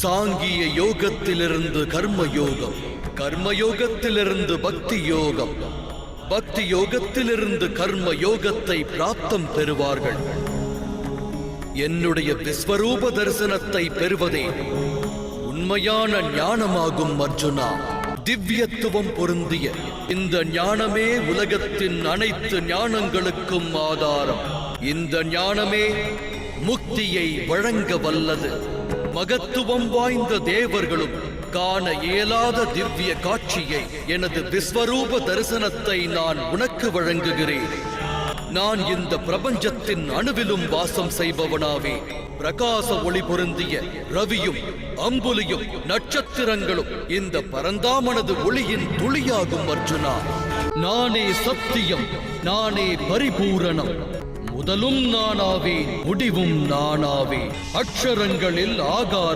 சாங்கிய யோகத்திலிருந்து கர்ம யோகம் கர்ம யோகத்திலிருந்து பக்தி யோகம் பக்தி யோகத்திலிருந்து கர்ம யோகத்தை பிராப்தம் பெறுவார்கள். என்னுடைய விஸ்வரூப தரிசனத்தை பெறுவதே உண்மையான ஞானமாகும் அர்ஜுனா. திவ்யத்துவம் பொருந்திய இந்த ஞானமே உலகத்தின் அனைத்து ஞானங்களுக்கும் ஆதாரம். இந்த ஞானமே முக்தியை வழங்க வல்லது. மகத்துவம் வாய்ந்த தேவர்களும் காண இயலாத திவ்ய காட்சியை எனது விஸ்வரூப தரிசனத்தை நான் உனக்கு வழங்குகிறேன். நான் இந்த பிரபஞ்சத்தின் அணுவிலும் வாசம் செய்பவனாவே. பிரகாச ஒளி பொருந்திய ரவியும் அம்புலியும் நட்சத்திரங்களும் இந்த பரந்தாமனது ஒளியின் துளியாகும் அர்ஜுனா. நானே சத்தியம் நானே பரிபூரணம். முதலும் நானாவே முடிவும் நானாவே அக்ஷரங்களில் ஆகாரம்